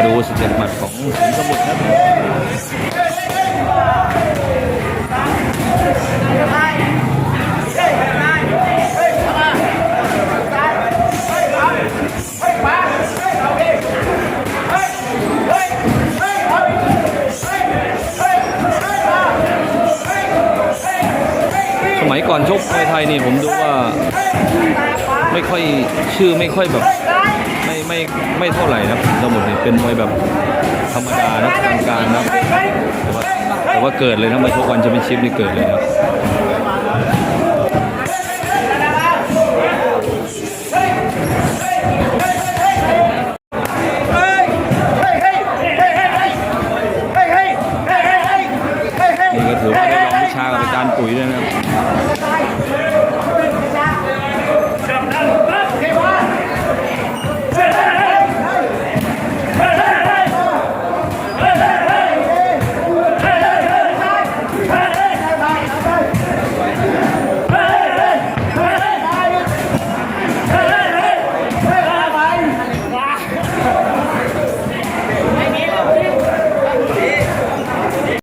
าดูสเต็ปหมัดของสิสมุทรครับสมัยก่อนชกมวยไทยนี่ผมดูว่า ไม่ค่อยชื่อไม่ค่อยแบบ ไม่ไม่ไม่เท่าไหร่นะสมุดเนี่ยเป็นมวยแบบธรรมดานะกลางกาๆนะแต่ว่าแต่ว่าเกิดเลยนะมทุกวันจะเป็นชิพนี่เกิดเลยนะนี่ก็ถือว่าได้ลองวิชากับอาจารย์ปุ๋ยด้วยนะครับ